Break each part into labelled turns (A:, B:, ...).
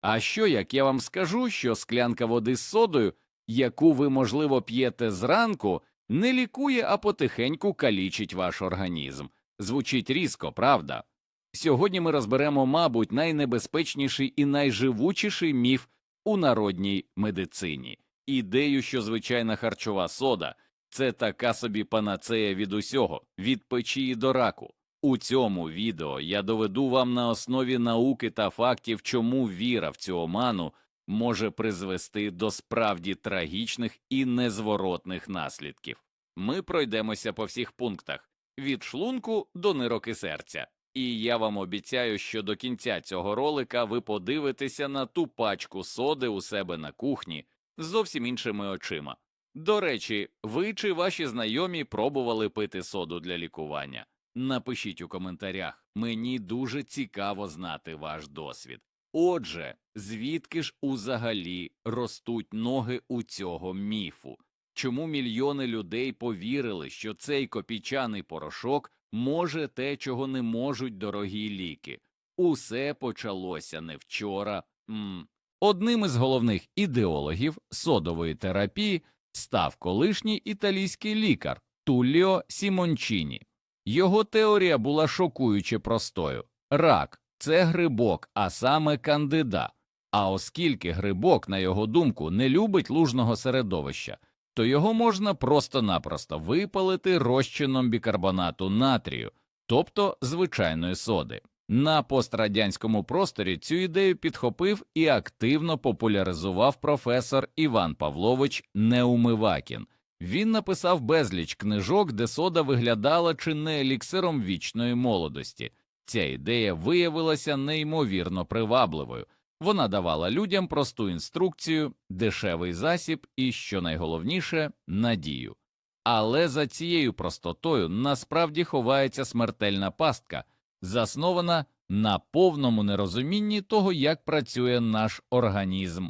A: А що як я вам скажу, що склянка води з содою, яку ви, можливо, п'єте зранку, не лікує, а потихеньку калічить ваш організм? Звучить різко, правда? Сьогодні ми розберемо, мабуть, найнебезпечніший і найживучіший міф у народній медицині ідею, що звичайна харчова сода це така собі панацея від усього, від печії до раку. У цьому відео я доведу вам на основі науки та фактів, чому віра в цю оману може призвести до справді трагічних і незворотних наслідків. Ми пройдемося по всіх пунктах від шлунку до нирок і серця. І я вам обіцяю, що до кінця цього ролика ви подивитеся на ту пачку соди у себе на кухні зовсім іншими очима. До речі, ви чи ваші знайомі пробували пити соду для лікування? Напишіть у коментарях, мені дуже цікаво знати ваш досвід. Отже, звідки ж узагалі ростуть ноги у цього міфу? Чому мільйони людей повірили, що цей копійчаний порошок може те, чого не можуть дорогі ліки? Усе почалося не вчора. М. Одним із головних ідеологів содової терапії став колишній італійський лікар Туліо Сімончіні. Його теорія була шокуюче простою рак це грибок, а саме кандида. А оскільки грибок, на його думку, не любить лужного середовища, то його можна просто-напросто випалити розчином бікарбонату натрію, тобто звичайної соди. На пострадянському просторі цю ідею підхопив і активно популяризував професор Іван Павлович Неумивакін. Він написав безліч книжок, де сода виглядала чи не еліксиром вічної молодості. Ця ідея виявилася неймовірно привабливою. Вона давала людям просту інструкцію, дешевий засіб і, що найголовніше, надію. Але за цією простотою насправді ховається смертельна пастка, заснована на повному нерозумінні того, як працює наш організм.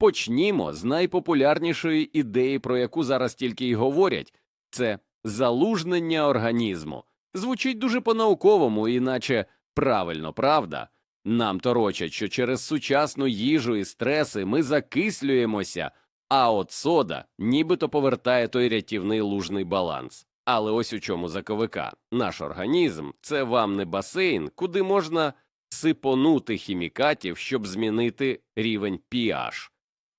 A: Почнімо з найпопулярнішої ідеї, про яку зараз тільки й говорять це залужнення організму. Звучить дуже по-науковому, іначе правильно, правда. Нам торочать, що через сучасну їжу і стреси ми закислюємося, а от сода нібито повертає той рятівний лужний баланс. Але ось у чому заковика. Наш організм це вам не басейн, куди можна сипонути хімікатів, щоб змінити рівень pH.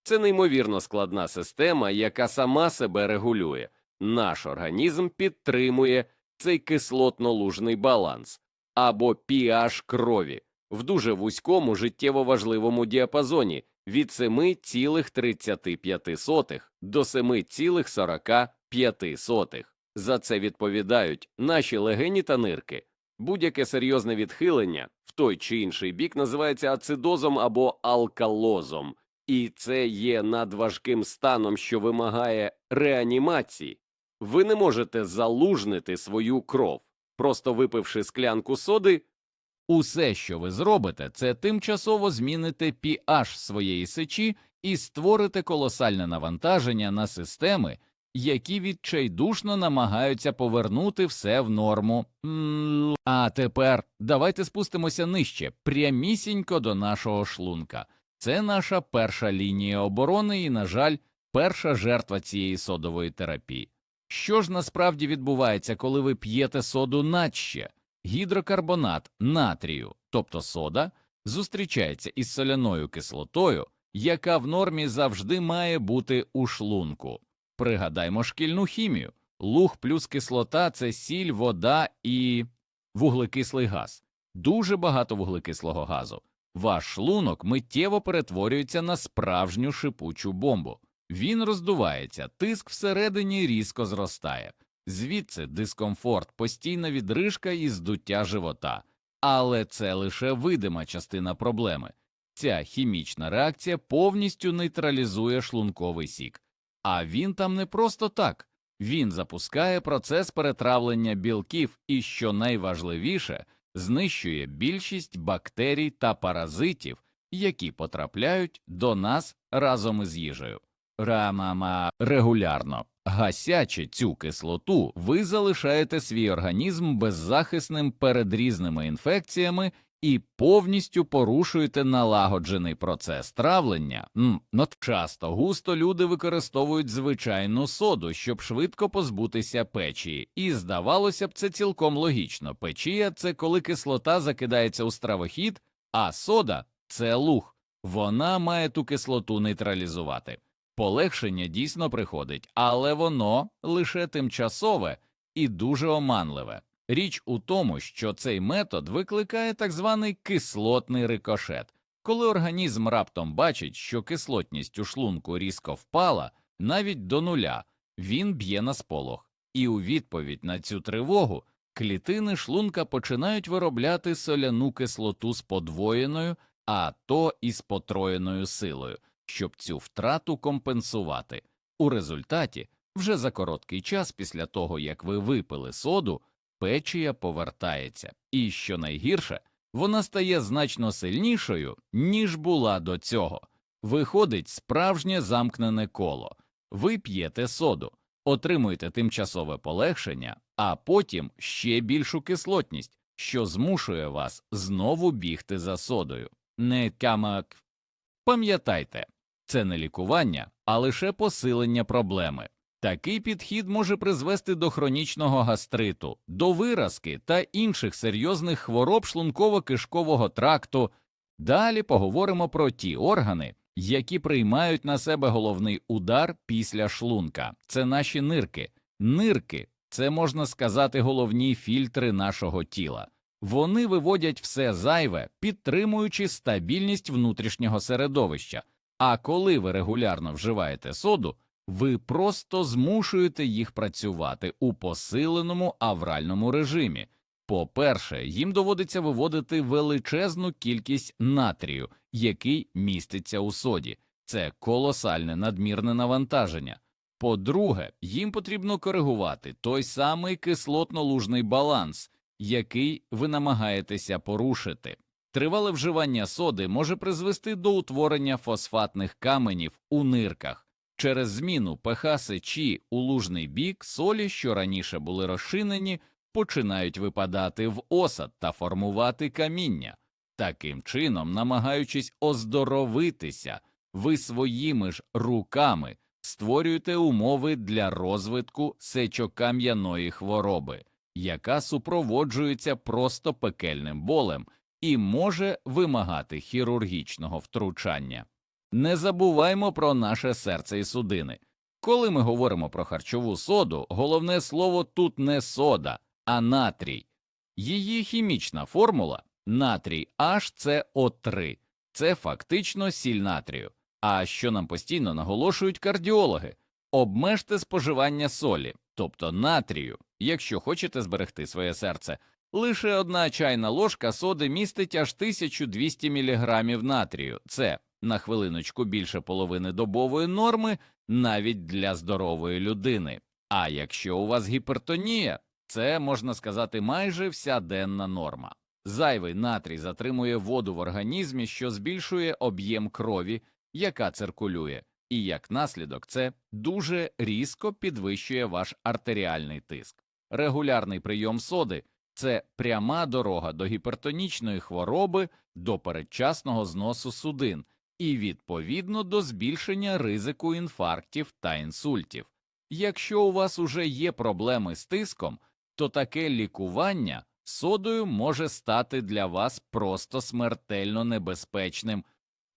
A: Це неймовірно складна система, яка сама себе регулює. Наш організм підтримує цей кислотно-лужний баланс або pH крові в дуже вузькому життєво важливому діапазоні від 7,35 до 7,45. За це відповідають наші легені та нирки. Будь-яке серйозне відхилення в той чи інший бік називається ацидозом або алкалозом, і це є надважким станом, що вимагає реанімації. Ви не можете залужнити свою кров, просто випивши склянку соди. Усе, що ви зробите, це тимчасово зміните pH своєї сечі і створите колосальне навантаження на системи, які відчайдушно намагаються повернути все в норму. А тепер давайте спустимося нижче, прямісінько до нашого шлунка. Це наша перша лінія оборони і, на жаль, перша жертва цієї содової терапії. Що ж насправді відбувається, коли ви п'єте соду надще? Гідрокарбонат натрію, тобто сода, зустрічається із соляною кислотою, яка в нормі завжди має бути у шлунку. Пригадаймо шкільну хімію. Луг плюс кислота це сіль, вода і вуглекислий газ. Дуже багато вуглекислого газу. Ваш шлунок миттєво перетворюється на справжню шипучу бомбу. Він роздувається, тиск всередині різко зростає. Звідси дискомфорт, постійна відрижка і здуття живота. Але це лише видима частина проблеми. Ця хімічна реакція повністю нейтралізує шлунковий сік. А він там не просто так. Він запускає процес перетравлення білків і, що найважливіше, знищує більшість бактерій та паразитів, які потрапляють до нас разом із їжею. Рамама регулярно гасячи цю кислоту, ви залишаєте свій організм беззахисним перед різними інфекціями і повністю порушуєте налагоджений процес травлення. Часто густо люди використовують звичайну соду, щоб швидко позбутися печії, і здавалося б, це цілком логічно. Печія це коли кислота закидається у стравохід, а сода це луг. Вона має ту кислоту нейтралізувати. Полегшення дійсно приходить, але воно лише тимчасове і дуже оманливе. Річ у тому, що цей метод викликає так званий кислотний рикошет, коли організм раптом бачить, що кислотність у шлунку різко впала навіть до нуля, він б'є на сполох, і у відповідь на цю тривогу клітини шлунка починають виробляти соляну кислоту з подвоєною, а то і з потроєною силою, щоб цю втрату компенсувати. У результаті, вже за короткий час після того, як ви випили соду, печія повертається, і що найгірше, вона стає значно сильнішою, ніж була до цього. Виходить справжнє замкнене коло. Ви п'єте соду, отримуєте тимчасове полегшення, а потім ще більшу кислотність, що змушує вас знову бігти за содою. Не камак. Пам'ятайте, це не лікування, а лише посилення проблеми. Такий підхід може призвести до хронічного гастриту, до виразки та інших серйозних хвороб шлунково-кишкового тракту. Далі поговоримо про ті органи, які приймають на себе головний удар після шлунка. Це наші нирки. Нирки це можна сказати головні фільтри нашого тіла. Вони виводять все зайве, підтримуючи стабільність внутрішнього середовища. А коли ви регулярно вживаєте соду, ви просто змушуєте їх працювати у посиленому авральному режимі. По-перше, їм доводиться виводити величезну кількість натрію, який міститься у соді. Це колосальне надмірне навантаження. По-друге, їм потрібно коригувати той самий кислотно-лужний баланс, який ви намагаєтеся порушити. Тривале вживання соди може призвести до утворення фосфатних каменів у нирках. Через зміну pH сечі у лужний бік солі, що раніше були розчинені, починають випадати в осад та формувати каміння. Таким чином, намагаючись оздоровитися, ви своїми ж руками створюєте умови для розвитку сечокам'яної хвороби, яка супроводжується просто пекельним болем і може вимагати хірургічного втручання. Не забуваймо про наше серце і судини. Коли ми говоримо про харчову соду, головне слово тут не сода, а натрій. Її хімічна формула натрій HCO3 – це фактично сіль натрію. А що нам постійно наголошують кардіологи обмежте споживання солі, тобто натрію, якщо хочете зберегти своє серце. Лише одна чайна ложка соди містить аж 1200 мг натрію. Це на хвилиночку більше половини добової норми навіть для здорової людини. А якщо у вас гіпертонія, це можна сказати майже вся денна норма. Зайвий натрій затримує воду в організмі, що збільшує об'єм крові, яка циркулює, і як наслідок це дуже різко підвищує ваш артеріальний тиск. Регулярний прийом соди це пряма дорога до гіпертонічної хвороби, до передчасного зносу судин і відповідно до збільшення ризику інфарктів та інсультів. Якщо у вас уже є проблеми з тиском, то таке лікування содою може стати для вас просто смертельно небезпечним.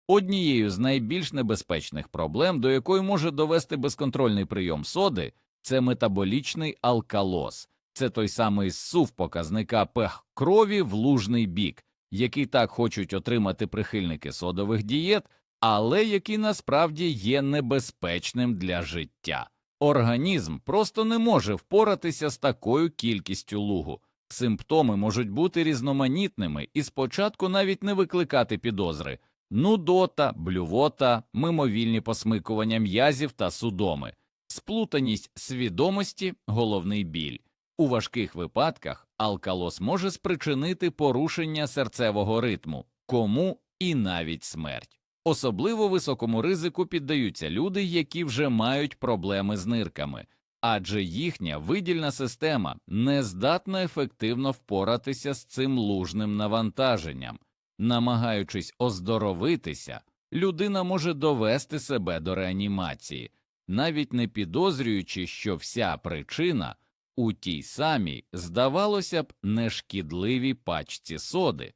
A: Однією з найбільш небезпечних проблем, до якої може довести безконтрольний прийом соди, це метаболічний алкалоз, це той самий зсув показника пех крові в лужний бік, який так хочуть отримати прихильники содових дієт, але який насправді є небезпечним для життя. Організм просто не може впоратися з такою кількістю лугу. Симптоми можуть бути різноманітними і спочатку навіть не викликати підозри нудота, блювота, мимовільні посмикування м'язів та судоми, сплутаність свідомості, головний біль. У важких випадках алкалоз може спричинити порушення серцевого ритму, кому і навіть смерть. Особливо високому ризику піддаються люди, які вже мають проблеми з нирками, адже їхня видільна система не здатна ефективно впоратися з цим лужним навантаженням. Намагаючись оздоровитися, людина може довести себе до реанімації, навіть не підозрюючи, що вся причина у тій самій, здавалося б, нешкідливій пачці соди.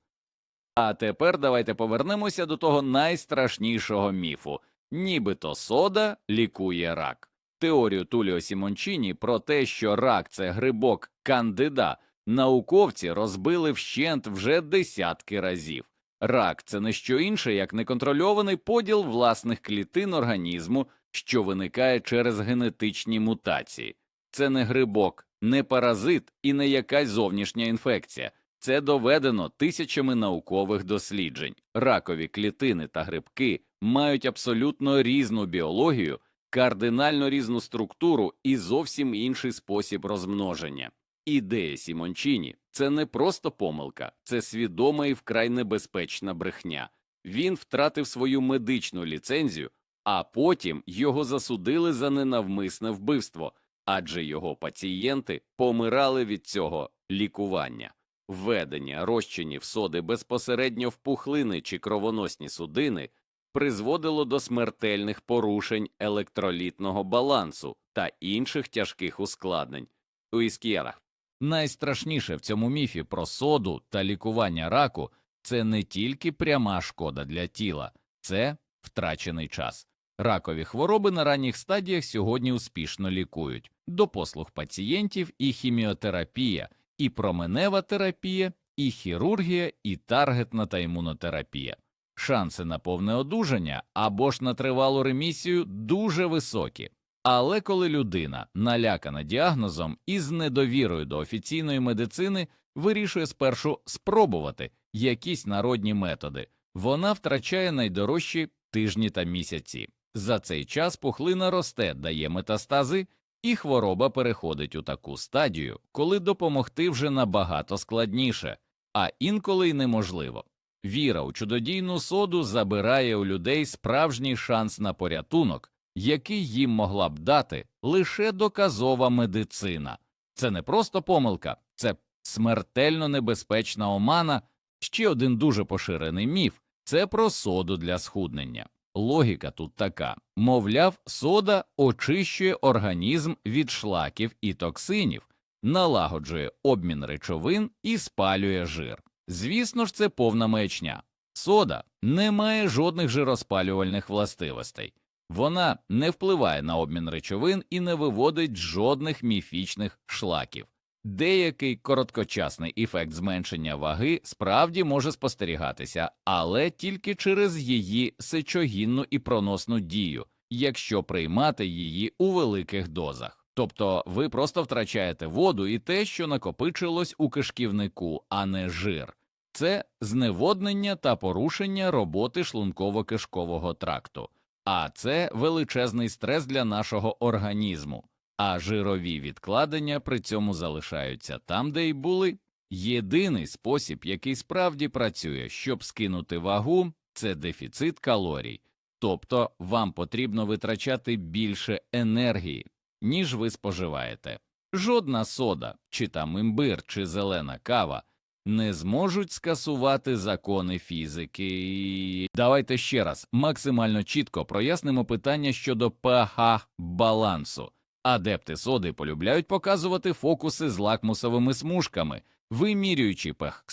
A: А тепер давайте повернемося до того найстрашнішого міфу нібито сода лікує рак. Теорію Туліо Сімончині про те, що рак це грибок кандида, науковці розбили вщент вже десятки разів. Рак це не що інше, як неконтрольований поділ власних клітин організму, що виникає через генетичні мутації. Це не грибок, не паразит і не якась зовнішня інфекція. Це доведено тисячами наукових досліджень. Ракові клітини та грибки мають абсолютно різну біологію, кардинально різну структуру і зовсім інший спосіб розмноження. Ідея Сімончині це не просто помилка, це свідома і вкрай небезпечна брехня. Він втратив свою медичну ліцензію, а потім його засудили за ненавмисне вбивство, адже його пацієнти помирали від цього лікування. Введення розчинів соди безпосередньо в пухлини чи кровоносні судини призводило до смертельних порушень електролітного балансу та інших тяжких ускладнень. У іскєрах найстрашніше в цьому міфі про соду та лікування раку це не тільки пряма шкода для тіла, це втрачений час. Ракові хвороби на ранніх стадіях сьогодні успішно лікують до послуг пацієнтів і хіміотерапія, і променева терапія, і хірургія, і таргетна та імунотерапія. Шанси на повне одужання або ж на тривалу ремісію дуже високі. Але коли людина, налякана діагнозом і з недовірою до офіційної медицини, вирішує спершу спробувати якісь народні методи, вона втрачає найдорожчі тижні та місяці. За цей час пухлина росте, дає метастази, і хвороба переходить у таку стадію, коли допомогти вже набагато складніше, а інколи й неможливо. Віра у чудодійну соду забирає у людей справжній шанс на порятунок, який їм могла б дати лише доказова медицина. Це не просто помилка, це смертельно небезпечна омана. Ще один дуже поширений міф це про соду для схуднення. Логіка тут така мовляв, сода очищує організм від шлаків і токсинів, налагоджує обмін речовин і спалює жир. Звісно ж, це повна маячня. Сода не має жодних жироспалювальних властивостей, вона не впливає на обмін речовин і не виводить жодних міфічних шлаків. Деякий короткочасний ефект зменшення ваги справді може спостерігатися, але тільки через її сечогінну і проносну дію, якщо приймати її у великих дозах. Тобто ви просто втрачаєте воду і те, що накопичилось у кишківнику, а не жир. Це зневоднення та порушення роботи шлунково-кишкового тракту, а це величезний стрес для нашого організму а жирові відкладення при цьому залишаються там, де й були. Єдиний спосіб, який справді працює, щоб скинути вагу, це дефіцит калорій, тобто вам потрібно витрачати більше енергії, ніж ви споживаєте. Жодна сода, чи там імбир, чи зелена кава не зможуть скасувати закони фізики. Давайте ще раз максимально чітко прояснимо питання щодо pH балансу. Адепти соди полюбляють показувати фокуси з лакмусовими смужками, вимірюючи пех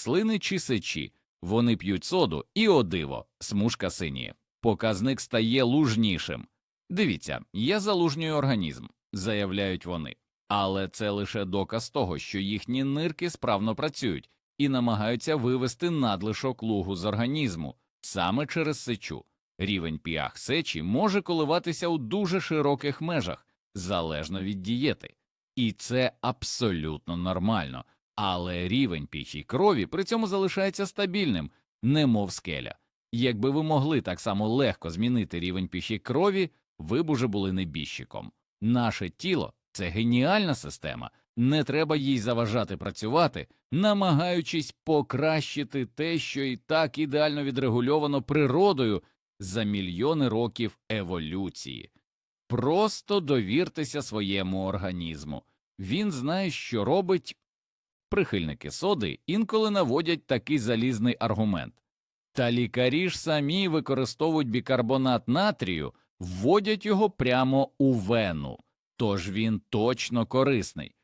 A: чи сечі. Вони п'ють соду, і о диво, смужка синіє. Показник стає лужнішим. Дивіться, я залужнюю організм, заявляють вони, але це лише доказ того, що їхні нирки справно працюють і намагаються вивести надлишок лугу з організму саме через сечу. Рівень піах сечі може коливатися у дуже широких межах залежно від дієти, і це абсолютно нормально, але рівень пічі крові при цьому залишається стабільним, немов скеля. Якби ви могли так само легко змінити рівень піші крові, ви б уже були небіжчиком. Наше тіло це геніальна система, не треба їй заважати працювати, намагаючись покращити те, що і так ідеально відрегульовано природою за мільйони років еволюції. Просто довіртеся своєму організму. Він знає, що робить. Прихильники соди інколи наводять такий залізний аргумент. Та лікарі ж самі використовують бікарбонат натрію, вводять його прямо у вену, тож він точно корисний.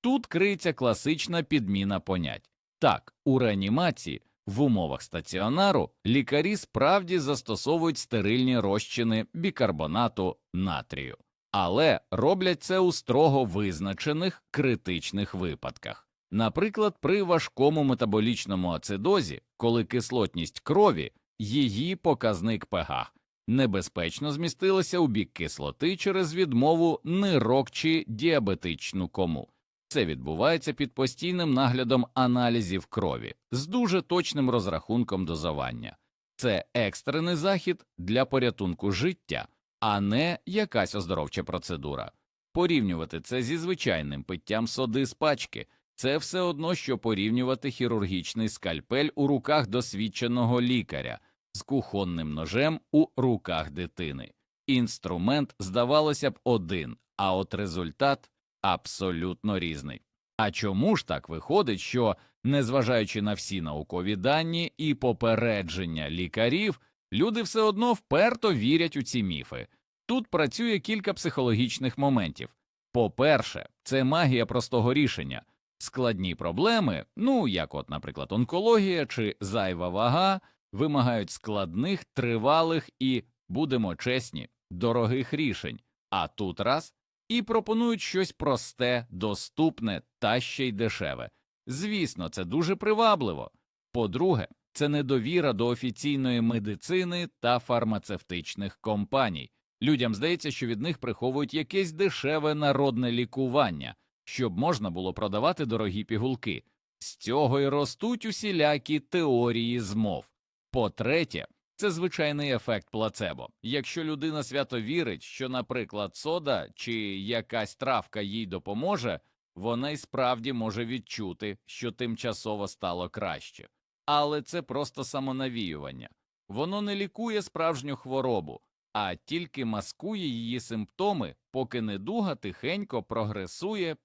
A: Тут криється класична підміна понять. Так, у реанімації в умовах стаціонару лікарі справді застосовують стерильні розчини бікарбонату натрію, але роблять це у строго визначених критичних випадках. Наприклад, при важкому метаболічному ацидозі, коли кислотність крові, її показник pH, небезпечно змістилася у бік кислоти через відмову нирок чи діабетичну кому. Це відбувається під постійним наглядом аналізів крові з дуже точним розрахунком дозування. Це екстрений захід для порятунку життя, а не якась оздоровча процедура. Порівнювати це зі звичайним питтям соди з пачки це все одно, що порівнювати хірургічний скальпель у руках досвідченого лікаря з кухонним ножем у руках дитини. Інструмент, здавалося б, один, а от результат абсолютно різний. А чому ж так виходить, що, незважаючи на всі наукові дані і попередження лікарів, люди все одно вперто вірять у ці міфи? Тут працює кілька психологічних моментів. По-перше, це магія простого рішення. Складні проблеми, ну як, от, наприклад, онкологія чи зайва вага, вимагають складних, тривалих і, будемо чесні, дорогих рішень. А тут раз і пропонують щось просте, доступне та ще й дешеве. Звісно, це дуже привабливо. По-друге, це недовіра до офіційної медицини та фармацевтичних компаній. Людям здається, що від них приховують якесь дешеве народне лікування, щоб можна було продавати дорогі пігулки. З цього й ростуть усілякі теорії змов. По-третє, це звичайний ефект плацебо. Якщо людина свято вірить, що, наприклад, сода чи якась травка їй допоможе, вона й справді може відчути, що тимчасово стало краще. Але це просто самонавіювання. Воно не лікує справжню хворобу, а тільки маскує її симптоми, поки недуга тихенько прогресує.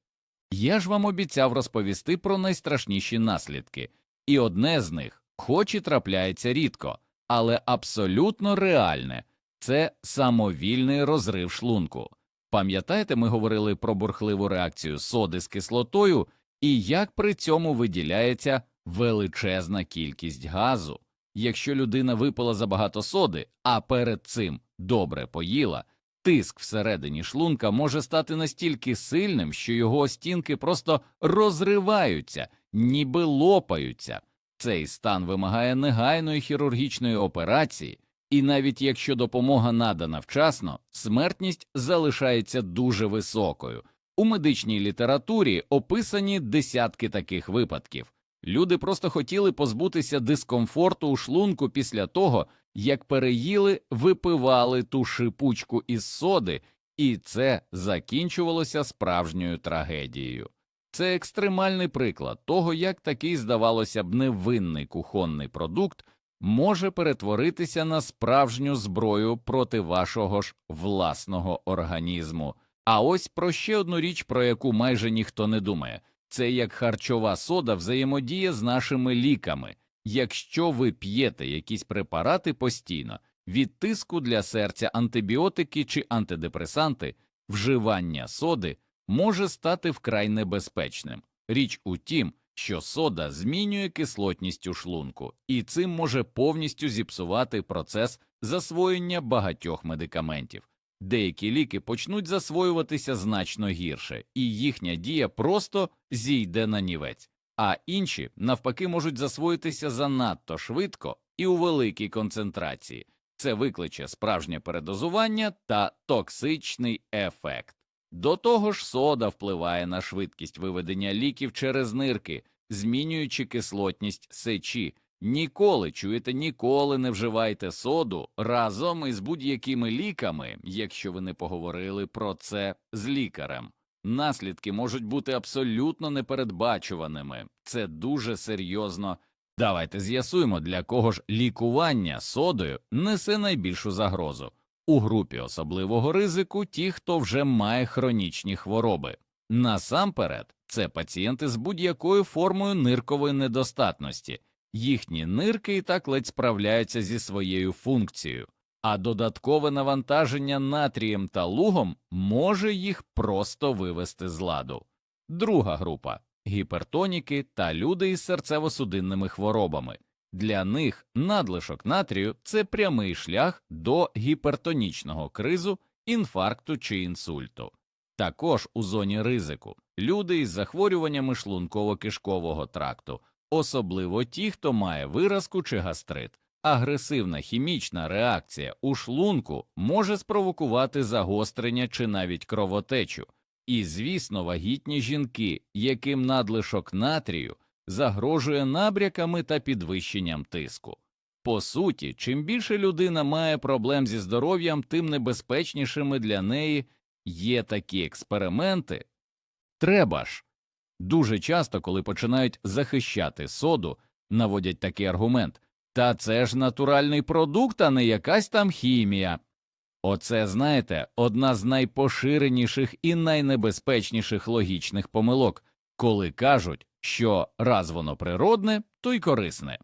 A: Я ж вам обіцяв розповісти про найстрашніші наслідки, і одне з них, хоч і трапляється рідко, але абсолютно реальне це самовільний розрив шлунку. Пам'ятаєте, ми говорили про бурхливу реакцію соди з кислотою і як при цьому виділяється величезна кількість газу. Якщо людина випила забагато соди, а перед цим добре поїла, тиск всередині шлунка може стати настільки сильним, що його стінки просто розриваються, ніби лопаються. Цей стан вимагає негайної хірургічної операції, і навіть якщо допомога надана вчасно, смертність залишається дуже високою. У медичній літературі описані десятки таких випадків. Люди просто хотіли позбутися дискомфорту у шлунку після того, як переїли, випивали ту шипучку із соди, і це закінчувалося справжньою трагедією. Це екстремальний приклад того, як такий, здавалося б, невинний кухонний продукт може перетворитися на справжню зброю проти вашого ж власного організму. А ось про ще одну річ, про яку майже ніхто не думає це як харчова сода взаємодіє з нашими ліками. Якщо ви п'єте якісь препарати постійно, від тиску для серця антибіотики чи антидепресанти, вживання соди може стати вкрай небезпечним. Річ у тім, що сода змінює кислотність у шлунку, і цим може повністю зіпсувати процес засвоєння багатьох медикаментів. Деякі ліки почнуть засвоюватися значно гірше, і їхня дія просто зійде на нівець, а інші, навпаки, можуть засвоїтися занадто швидко і у великій концентрації. Це викличе справжнє передозування та токсичний ефект. До того ж, сода впливає на швидкість виведення ліків через нирки, змінюючи кислотність сечі. Ніколи чуєте, ніколи не вживайте соду разом із будь-якими ліками, якщо ви не поговорили про це з лікарем. Наслідки можуть бути абсолютно непередбачуваними. Це дуже серйозно. Давайте з'ясуємо, для кого ж лікування содою несе найбільшу загрозу. У групі особливого ризику ті, хто вже має хронічні хвороби. Насамперед, це пацієнти з будь-якою формою ниркової недостатності, їхні нирки і так ледь справляються зі своєю функцією, а додаткове навантаження натрієм та лугом може їх просто вивести з ладу. Друга група гіпертоніки та люди із серцево-судинними хворобами. Для них надлишок натрію це прямий шлях до гіпертонічного кризу, інфаркту чи інсульту. Також у зоні ризику люди із захворюваннями шлунково-кишкового тракту, особливо ті, хто має виразку чи гастрит. Агресивна хімічна реакція у шлунку може спровокувати загострення чи навіть кровотечу, і, звісно, вагітні жінки, яким надлишок натрію загрожує набряками та підвищенням тиску. По суті, чим більше людина має проблем зі здоров'ям, тим небезпечнішими для неї є такі експерименти. Треба ж. Дуже часто, коли починають захищати соду, наводять такий аргумент та це ж натуральний продукт, а не якась там хімія. Оце, знаєте, одна з найпоширеніших і найнебезпечніших логічних помилок, коли кажуть, що раз воно природне, то й корисне.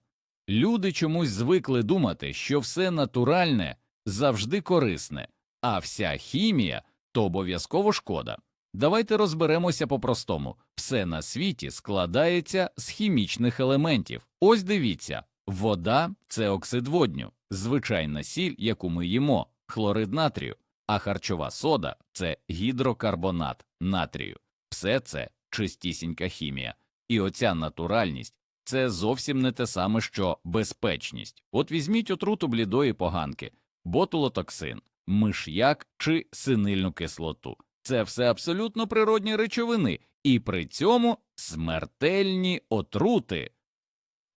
A: Люди чомусь звикли думати, що все натуральне завжди корисне, а вся хімія то обов'язково шкода. Давайте розберемося по-простому все на світі складається з хімічних елементів. Ось дивіться вода це оксид водню, звичайна сіль, яку ми їмо, хлорид натрію, а харчова сода це гідрокарбонат натрію. Все це чистісінька хімія. І оця натуральність це зовсім не те саме, що безпечність. От візьміть отруту блідої поганки, ботулотоксин, миш'як чи синильну кислоту. Це все абсолютно природні речовини, і при цьому смертельні отрути.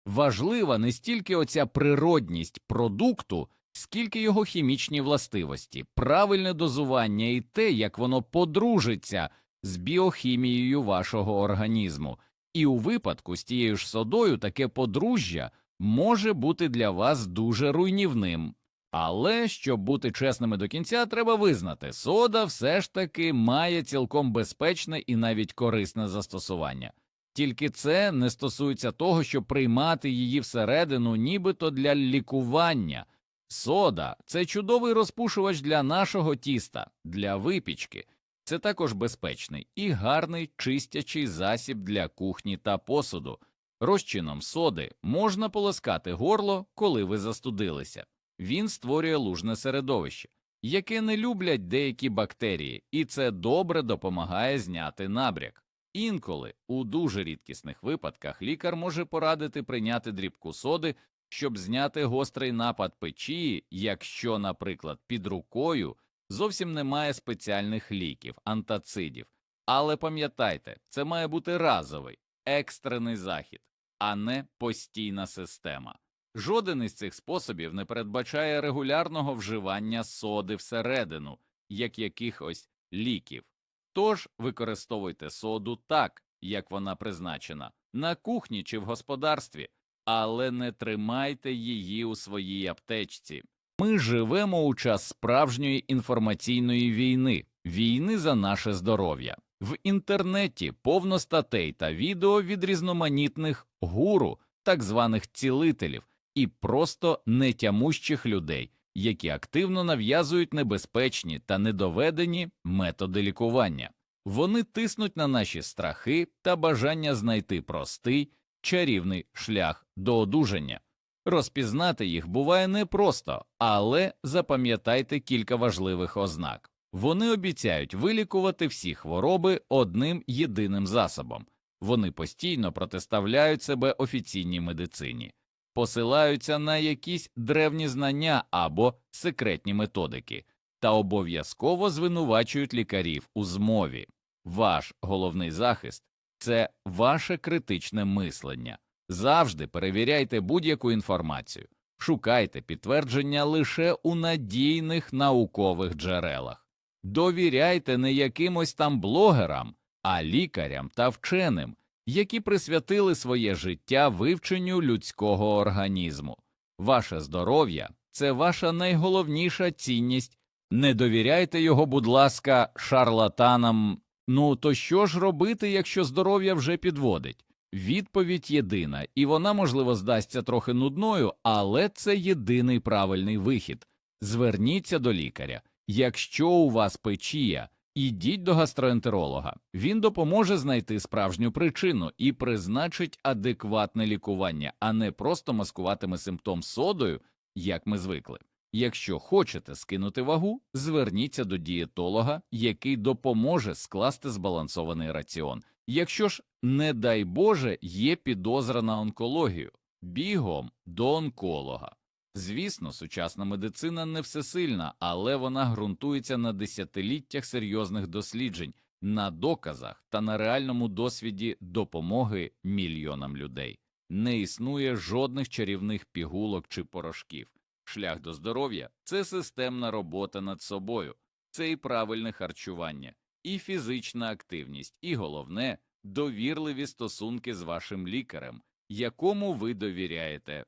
A: Важлива не стільки оця природність продукту, скільки його хімічні властивості, правильне дозування і те, як воно подружиться з біохімією вашого організму. І у випадку з тією ж содою таке подружжя може бути для вас дуже руйнівним. Але щоб бути чесними до кінця, треба визнати, сода все ж таки має цілком безпечне і навіть корисне застосування. Тільки це не стосується того, щоб приймати її всередину, нібито для лікування. Сода це чудовий розпушувач для нашого тіста, для випічки. Це також безпечний і гарний чистячий засіб для кухні та посуду. Розчином соди можна полоскати горло, коли ви застудилися. Він створює лужне середовище, яке не люблять деякі бактерії, і це добре допомагає зняти набряк. Інколи, у дуже рідкісних випадках, лікар може порадити прийняти дрібку соди, щоб зняти гострий напад печії, якщо, наприклад, під рукою зовсім немає спеціальних ліків, антацидів. Але пам'ятайте, це має бути разовий, екстрений захід, а не постійна система. Жоден із цих способів не передбачає регулярного вживання соди всередину, як якихось ліків. Тож використовуйте соду так, як вона призначена, на кухні чи в господарстві, але не тримайте її у своїй аптечці. Ми живемо у час справжньої інформаційної війни, війни за наше здоров'я. В інтернеті повно статей та відео від різноманітних гуру, так званих цілителів, і просто нетямущих людей, які активно нав'язують небезпечні та недоведені методи лікування. Вони тиснуть на наші страхи та бажання знайти простий, чарівний шлях до одужання. Розпізнати їх буває непросто, але запам'ятайте кілька важливих ознак. Вони обіцяють вилікувати всі хвороби одним єдиним засобом. Вони постійно протиставляють себе офіційній медицині, посилаються на якісь древні знання або секретні методики та обов'язково звинувачують лікарів у змові. Ваш головний захист це ваше критичне мислення. Завжди перевіряйте будь-яку інформацію, шукайте підтвердження лише у надійних наукових джерелах, довіряйте не якимось там блогерам, а лікарям та вченим, які присвятили своє життя вивченню людського організму. Ваше здоров'я це ваша найголовніша цінність Не довіряйте його, будь ласка, шарлатанам. Ну то що ж робити, якщо здоров'я вже підводить? Відповідь єдина, і вона, можливо, здасться трохи нудною, але це єдиний правильний вихід. Зверніться до лікаря. Якщо у вас печія, ідіть до гастроентеролога. Він допоможе знайти справжню причину і призначить адекватне лікування, а не просто маскуватиме симптом содою, як ми звикли. Якщо хочете скинути вагу, зверніться до дієтолога, який допоможе скласти збалансований раціон. Якщо ж, не дай Боже, є підозра на онкологію, бігом до онколога. Звісно, сучасна медицина не всесильна, але вона ґрунтується на десятиліттях серйозних досліджень, на доказах та на реальному досвіді допомоги мільйонам людей. Не існує жодних чарівних пігулок чи порошків. Шлях до здоров'я це системна робота над собою, це і правильне харчування, і фізична активність, і головне довірливі стосунки з вашим лікарем, якому ви довіряєте.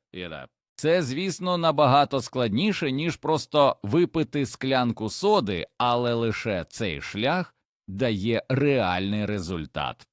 A: Це, звісно, набагато складніше, ніж просто випити склянку соди, але лише цей шлях дає реальний результат.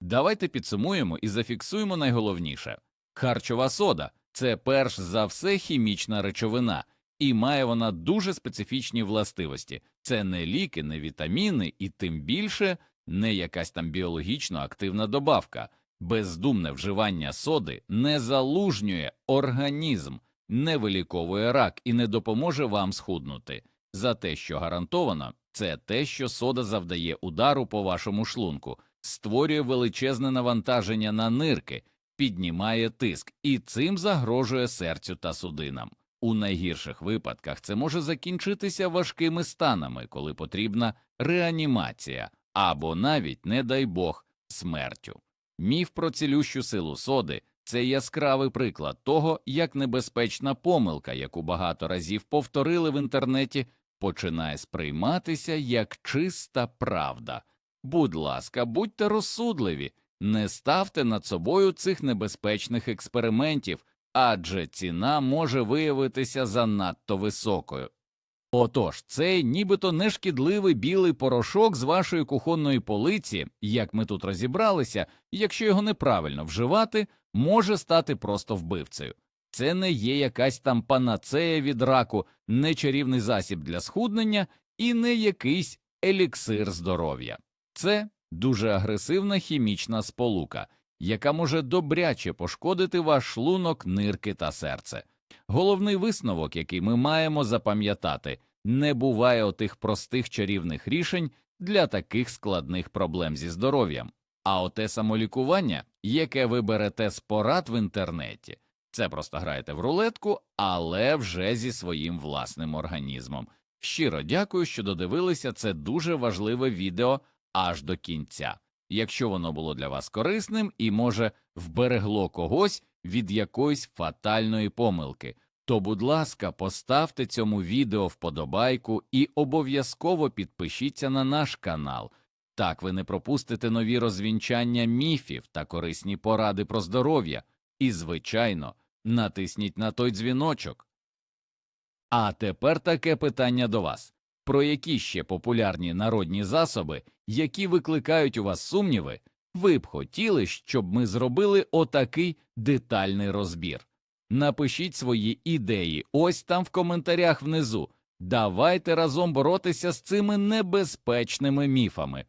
A: Давайте підсумуємо і зафіксуємо найголовніше харчова сода це перш за все хімічна речовина, і має вона дуже специфічні властивості. Це не ліки, не вітаміни, і тим більше не якась там біологічно активна добавка. Бездумне вживання соди не залужнює організм, не виліковує рак і не допоможе вам схуднути. За те, що гарантовано, це те, що сода завдає удару по вашому шлунку, створює величезне навантаження на нирки, піднімає тиск і цим загрожує серцю та судинам. У найгірших випадках це може закінчитися важкими станами, коли потрібна реанімація або навіть, не дай Бог, смертю. Міф про цілющу силу соди це яскравий приклад того, як небезпечна помилка, яку багато разів повторили в інтернеті, починає сприйматися як чиста правда. Будь ласка, будьте розсудливі, не ставте над собою цих небезпечних експериментів, адже ціна може виявитися занадто високою. Отож, цей нібито нешкідливий білий порошок з вашої кухонної полиці, як ми тут розібралися, якщо його неправильно вживати, може стати просто вбивцею. Це не є якась там панацея від раку, не чарівний засіб для схуднення і не якийсь еліксир здоров'я. Це дуже агресивна хімічна сполука, яка може добряче пошкодити ваш шлунок, нирки та серце. Головний висновок, який ми маємо запам'ятати, не буває отих простих чарівних рішень для таких складних проблем зі здоров'ям, а оте самолікування, яке ви берете з порад в інтернеті, це просто граєте в рулетку, але вже зі своїм власним організмом. Щиро дякую, що додивилися це дуже важливе відео аж до кінця. Якщо воно було для вас корисним і, може, вберегло когось від якоїсь фатальної помилки, то, будь ласка, поставте цьому відео вподобайку і обов'язково підпишіться на наш канал. Так ви не пропустите нові розвінчання міфів та корисні поради про здоров'я. І, звичайно, натисніть на той дзвіночок. А тепер таке питання до вас про які ще популярні народні засоби, які викликають у вас сумніви, ви б хотіли, щоб ми зробили отакий детальний розбір. Напишіть свої ідеї ось там в коментарях внизу. Давайте разом боротися з цими небезпечними міфами.